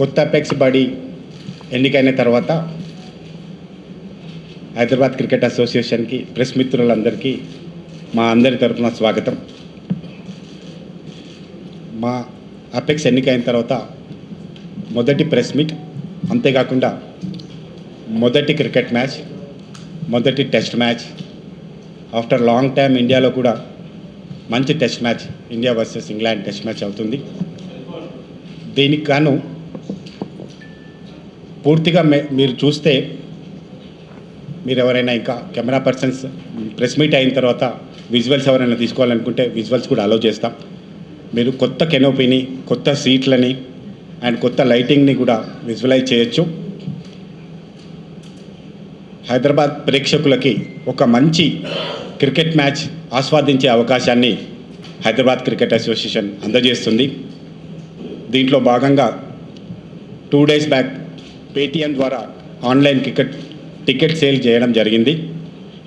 కొత్త అపెక్స్ బడి ఎన్నికైన తర్వాత హైదరాబాద్ క్రికెట్ అసోసియేషన్కి ప్రెస్ మిత్రులందరికీ మా అందరి తరఫున స్వాగతం. మా అపెక్స్ ఎన్నికైన తర్వాత మొదటి ప్రెస్ మీట్ అంతేకాకుండా మొదటి క్రికెట్ మ్యాచ్ మొదటి test match after long time ఇండియాలో కూడా మంచి test match India versus England test match అవుతుంది. దీనికి గాను పూర్తిగా మే మీరు చూస్తే మీరు ఎవరైనా ఇంకా కెమెరా పర్సన్స్ ప్రెస్ మీట్ అయిన తర్వాత విజువల్స్ ఎవరైనా తీసుకోవాలనుకుంటే విజువల్స్ కూడా అలో చేస్తాం. మీరు కొత్త కెనోపీని కొత్త సీట్లని అండ్ కొత్త లైటింగ్ని కూడా విజువలైజ్ చేయొచ్చు. హైదరాబాద్ ప్రేక్షకులకి ఒక మంచి క్రికెట్ మ్యాచ్ ఆస్వాదించే అవకాశాన్ని హైదరాబాద్ క్రికెట్ అసోసియేషన్ అందజేస్తుంది. దీంట్లో భాగంగా టూ డేస్ బ్యాక్ పేటిఎం ద్వారా ఆన్లైన్ టికెట్ టికెట్ సేల్ చేయడం జరిగింది.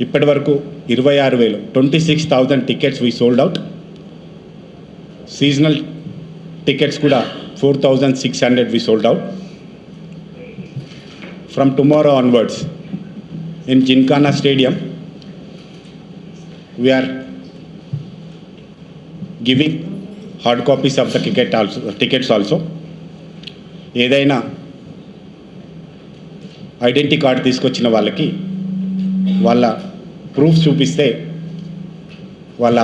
ఇప్పటి వరకు ఇరవై ఆరు వేలు twenty six thousand tickets we sold out. Seasonal tickets కూడా four thousand six hundred we sold out. From tomorrow onwards in Gymkhana stadium we are giving hard copies of the ticket also tickets also ఏదైనా identity card తీసుకొచ్చిన వాళ్ళకి వాళ్ళ proof చూపిస్తే వాళ్ళ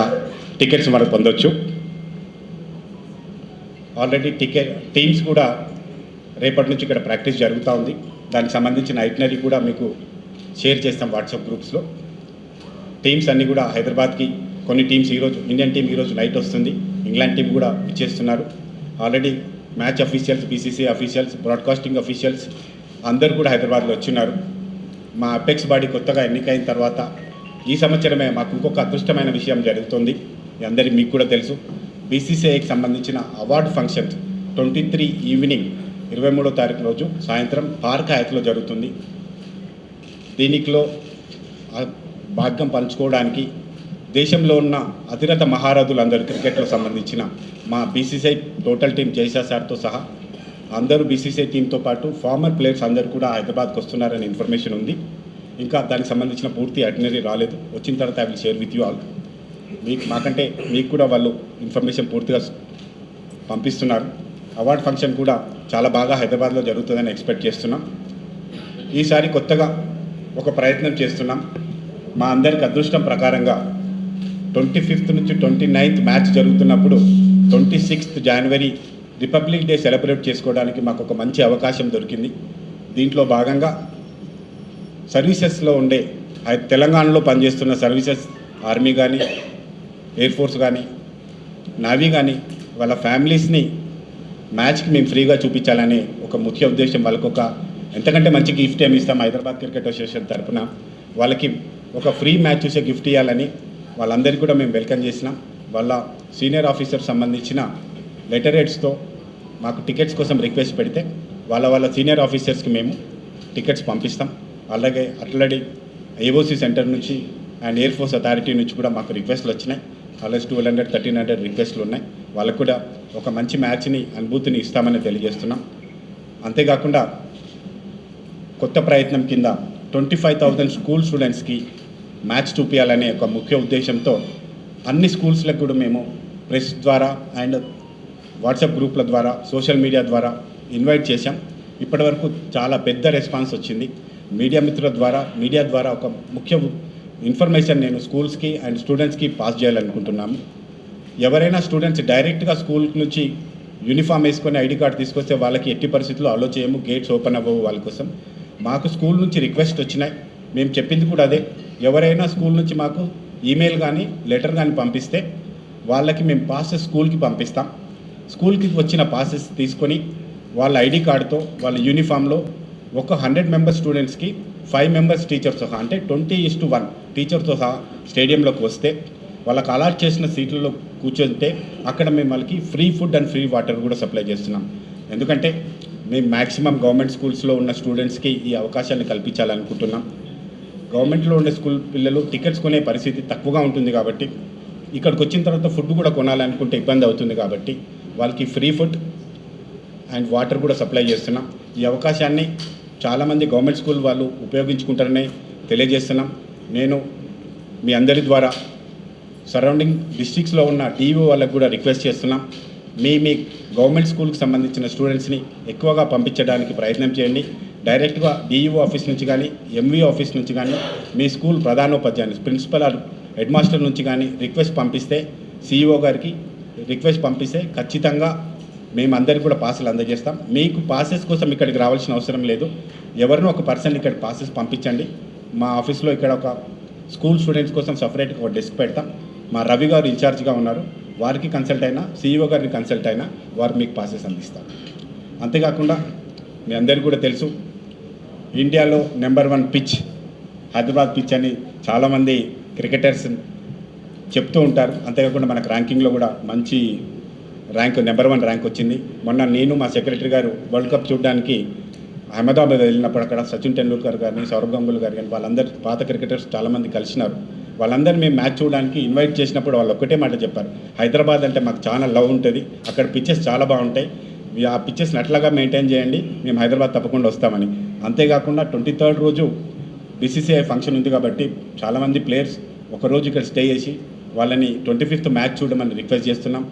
tickets మనకు పొందొచ్చు. Already ticket teams కూడా రేపటి నుంచి ఇక్కడ ప్రాక్టీస్ జరుగుతూ ఉంది. దానికి సంబంధించిన ఐటనరీ కూడా మీకు షేర్ చేస్తాం వాట్సాప్ గ్రూప్స్లో. టీమ్స్ అన్నీ కూడా హైదరాబాద్కి కొన్ని టీమ్స్ ఈరోజు ఇండియన్ టీం ఈరోజు నైట్ వస్తుంది. ఇంగ్లాండ్ టీం కూడా ఇచ్చేస్తున్నారు already match officials BCC officials broadcasting officials అందరూ కూడా హైదరాబాద్లో వచ్చినారు. మా అపెక్స్ బాడీ కొత్తగా ఎన్నికైన తర్వాత ఈ సంవత్సరమే మాకు ఇంకొక అదృష్టమైన విషయం జరుగుతుంది. అందరి మీకు కూడా తెలుసు. బీసీసీఐకి సంబంధించిన award function twenty three evening ఇరవై మూడో తారీఖు రోజు సాయంత్రం పార్క్ హయాత్లో జరుగుతుంది. దీనికిలో భాగ్యం పంచుకోవడానికి దేశంలో ఉన్న అతిరథ మహారథులందరూ క్రికెట్లో సంబంధించిన మా బీసీసీఐ టోటల్ టీం జైసా సార్తో సహా అందరూ బీసీసీఐ టీంతో పాటు ఫార్మర్ ప్లేయర్స్ అందరూ కూడా హైదరాబాద్కి వస్తున్నారని ఇన్ఫర్మేషన్ ఉంది. ఇంకా దానికి సంబంధించిన పూర్తి అటనరీ రాలేదు. వచ్చిన తర్వాత I will share with you all మీకు మాకంటే మీకు కూడా వాళ్ళు ఇన్ఫర్మేషన్ పూర్తిగా పంపిస్తున్నారు. అవార్డ్ ఫంక్షన్ కూడా చాలా బాగా హైదరాబాద్లో జరుగుతుందని ఎక్స్పెక్ట్ చేస్తున్నాం. ఈసారి కొత్తగా ఒక ప్రయత్నం చేస్తున్నాం. మా అందరికి అదృష్టం ప్రకారంగా ట్వంటీ ఫిఫ్త్ నుంచి ట్వంటీ నైన్త్ మ్యాచ్ జరుగుతున్నప్పుడు twenty sixth January Republic Day celebrate చేసుకోవడానికి మాకు ఒక మంచి అవకాశం దొరికింది. దీంట్లో భాగంగా సర్వీసెస్లో ఉండే తెలంగాణలో పనిచేస్తున్న సర్వీసెస్ ఆర్మీ కానీ ఎయిర్ ఫోర్స్ కానీ నావీ కానీ వాళ్ళ ఫ్యామిలీస్ని మ్యాచ్కి మేము ఫ్రీగా చూపించాలని ఒక ముఖ్య ఉద్దేశం. వాళ్ళకు ఒక ఎంతకంటే మంచి గిఫ్ట్ ఏమి ఇస్తాం? హైదరాబాద్ క్రికెట్ అసోసియేషన్ తరపున వాళ్ళకి ఒక ఫ్రీ మ్యాచ్ చూసే గిఫ్ట్ ఇవ్వాలని వాళ్ళందరికీ కూడా మేము వెల్కమ్ చేసినాం. వాళ్ళ సీనియర్ ఆఫీసర్ సంబంధించిన లెటర్ హెడ్స్తో మాకు టికెట్స్ కోసం రిక్వెస్ట్ పెడితే వాళ్ళ వాళ్ళ సీనియర్ ఆఫీసర్స్కి మేము టికెట్స్ పంపిస్తాం. అలాగే అట్లడి ఏఓసీ సెంటర్ నుంచి అండ్ ఎయిర్ ఫోర్స్ అథారిటీ నుంచి కూడా మాకు రిక్వెస్ట్లు వచ్చినాయి. ఆల్రెస్ ట్వెల్వ్ హండ్రెడ్ థర్టీన్ హండ్రెడ్ రిక్వెస్ట్లు ఉన్నాయి. వాళ్ళకు కూడా ఒక మంచి మ్యాచ్ని అనుభూతిని ఇస్తామని తెలియజేస్తున్నాం. అంతేకాకుండా కొత్త ప్రయత్నం కింద ట్వంటీ ఫైవ్ థౌజండ్ స్కూల్ స్టూడెంట్స్కి మ్యాచ్ చూపించాలనే ఒక ముఖ్య ఉద్దేశంతో అన్ని స్కూల్స్లకు కూడా మేము ప్రెస్ ద్వారా అండ్ వాట్సాప్ గ్రూప్ల ద్వారా సోషల్ మీడియా ద్వారా ఇన్వైట్ చేశాం. ఇప్పటివరకు చాలా పెద్ద రెస్పాన్స్ వచ్చింది. మీడియా మిత్రుల ద్వారా మీడియా ద్వారా ఒక ముఖ్య ఇన్ఫర్మేషన్ నేను స్కూల్స్కి అండ్ స్టూడెంట్స్కి పాస్ చేయాలనుకుంటున్నాము. ఎవరైనా స్టూడెంట్స్ డైరెక్ట్గా స్కూల్ నుంచి యూనిఫామ్ వేసుకొని ఐడి కార్డ్ తీసుకొస్తే వాళ్ళకి ఎట్టి పరిస్థితుల్లో అలో చేయము గేట్స్ ఓపెన్ అవ్వవు వాళ్ళ కోసం. మాకు స్కూల్ నుంచి రిక్వెస్ట్ వచ్చినాయి. మేము చెప్పింది కూడా అదే. ఎవరైనా స్కూల్ నుంచి మాకు ఈమెయిల్ కానీ లెటర్ కానీ పంపిస్తే వాళ్ళకి మేము పాస్ స్కూల్కి పంపిస్తాం. స్కూల్కి వచ్చిన పాసెస్ తీసుకొని వాళ్ళ ఐడి కార్డుతో వాళ్ళ యూనిఫామ్లో ఒక హండ్రెడ్ మెంబర్స్ స్టూడెంట్స్కి ఫైవ్ మెంబర్స్ టీచర్స్తో సహా అంటే ట్వంటీ ఇస్ టు వన్ టీచర్తో సహా స్టేడియంలోకి వస్తే వాళ్ళకి అలాట్ చేసిన సీట్లలో కూర్చుంటే అక్కడ మేము వాళ్ళకి free food and free water కూడా సప్లై చేస్తున్నాం. ఎందుకంటే మేము మ్యాక్సిమం గవర్నమెంట్ స్కూల్స్లో ఉన్న స్టూడెంట్స్కి ఈ అవకాశాన్ని కల్పించాలనుకుంటున్నాం. గవర్నమెంట్లో ఉండే స్కూల్ పిల్లలు టికెట్స్ కొనే పరిస్థితి తక్కువగా ఉంటుంది కాబట్టి ఇక్కడికి వచ్చిన తర్వాత ఫుడ్ కూడా కొనాలనుకుంటే ఇబ్బంది అవుతుంది కాబట్టి వాళ్ళకి ఫ్రీ ఫుడ్ అండ్ వాటర్ కూడా సప్లై చేస్తున్నాం. ఈ అవకాశాన్ని చాలామంది గవర్నమెంట్ స్కూల్ వాళ్ళు ఉపయోగించుకుంటారని తెలియజేస్తున్నాం. నేను మీ అందరి ద్వారా సరౌండింగ్ డిస్ట్రిక్ట్స్లో ఉన్న టీవీ వాళ్ళకు కూడా రిక్వెస్ట్ చేస్తున్నాం. మీ మీ గవర్నమెంట్ స్కూల్కి సంబంధించిన స్టూడెంట్స్ని ఎక్కువగా పంపించడానికి ప్రయత్నం చేయండి. డైరెక్ట్గా డిఈఓ ఆఫీస్ నుంచి కానీ ఎంవీ ఆఫీస్ నుంచి కానీ మీ స్కూల్ ప్రధానోపాధ్యాయుని ప్రిన్సిపల్ ఆర్ హెడ్ మాస్టర్ నుంచి కానీ రిక్వెస్ట్ పంపిస్తే సిఇఓ గారికి రిక్వెస్ట్ పంపిస్తే ఖచ్చితంగా మేమందరికీ కూడా పాసులు అందజేస్తాం. మీకు పాసెస్ కోసం ఇక్కడికి రావాల్సిన అవసరం లేదు. ఎవరినో ఒక పర్సన్ ఇక్కడ పాసెస్ పంపించండి. మా ఆఫీస్లో ఇక్కడ ఒక స్కూల్ స్టూడెంట్స్ కోసం సపరేట్గా ఒక డెస్క్ పెడతాం. మా రవి గారు ఇన్ఛార్జ్గా ఉన్నారు. వారికి కన్సల్ట్ అయినా సీఈఓ గారిని కన్సల్ట్ అయినా వారు మీకు పాసెస్ అందిస్తారు. అంతేకాకుండా మీ అందరికీ కూడా తెలుసు ఇండియాలో number one pitch Hyderabad pitch అని చాలామంది క్రికెటర్స్ చెప్తూ ఉంటారు. అంతేకాకుండా మనకు ర్యాంకింగ్లో కూడా మంచి ర్యాంక్ నెంబర్ వన్ ర్యాంక్ వచ్చింది. మొన్న నేను మా సెక్రటరీ గారు వరల్డ్ కప్ చూడడానికి అహ్మదాబాద్ వెళ్ళినప్పుడు అక్కడ సచిన్ టెండూల్కర్ గారిని సౌరవ్ గంగూలీ గారు కానీ వాళ్ళందరూ పాత క్రికెటర్స్ చాలామంది కలిసినారు. వాళ్ళందరూ మేము మ్యాచ్ చూడడానికి ఇన్వైట్ చేసినప్పుడు వాళ్ళు ఒక్కటే మాట చెప్పారు. హైదరాబాద్ అంటే మాకు చాలా లవ్ ఉంటుంది. అక్కడ పిచ్చెస్ చాలా బాగుంటాయి. ఆ పిచ్చెస్ అట్లాగా మెయింటైన్ చేయండి. మేము హైదరాబాద్ తప్పకుండా వస్తామని. అంతేకాకుండా ట్వంటీ థర్డ్ రోజు బీసీసీఐ ఫంక్షన్ ఉంది కాబట్టి చాలామంది ప్లేయర్స్ ఒకరోజు ఇక్కడ స్టే చేసి వాళ్ళని ట్వంటీ ఫిఫ్త్ మ్యాచ్ చూడమని రిక్వెస్ట్ చేస్తున్నాం.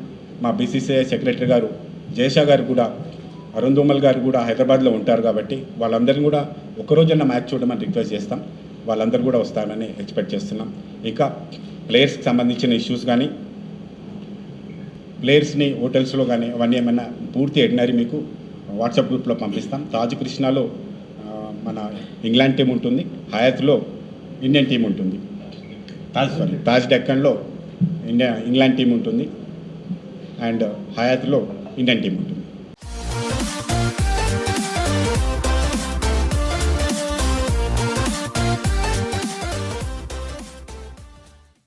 మా బీసీసీఐ సెక్రటరీ గారు జయషా గారు కూడా అరుణ్ దోమల్ గారు కూడా హైదరాబాద్లో ఉంటారు కాబట్టి వాళ్ళందరినీ కూడా ఒకరోజన్న మ్యాచ్ చూడమని రిక్వెస్ట్ చేస్తాం. వాళ్ళందరూ కూడా వస్తారని ఎక్స్పెక్ట్ చేస్తున్నాం. ఇక ప్లేయర్స్కి సంబంధించిన ఇష్యూస్ కానీ ప్లేయర్స్ని హోటల్స్లో కానీ అవన్నీ ఏమైనా పూర్తి ఎడినరీ మీకు వాట్సాప్ గ్రూప్లో పంపిస్తాం. తాజ్ కృష్ణాలో మన ఇంగ్లాండ్ టీం ఉంటుంది. హయాత్లో ఇండియన్ టీం ఉంటుంది. తాజ్ సారీ తాజ్ డెక్కన్లో ఇండియా ఇంగ్లాండ్ టీం ఉంటుంది. అండ్ హయాత్లో ఇండియన్ టీం ఉంటుంది.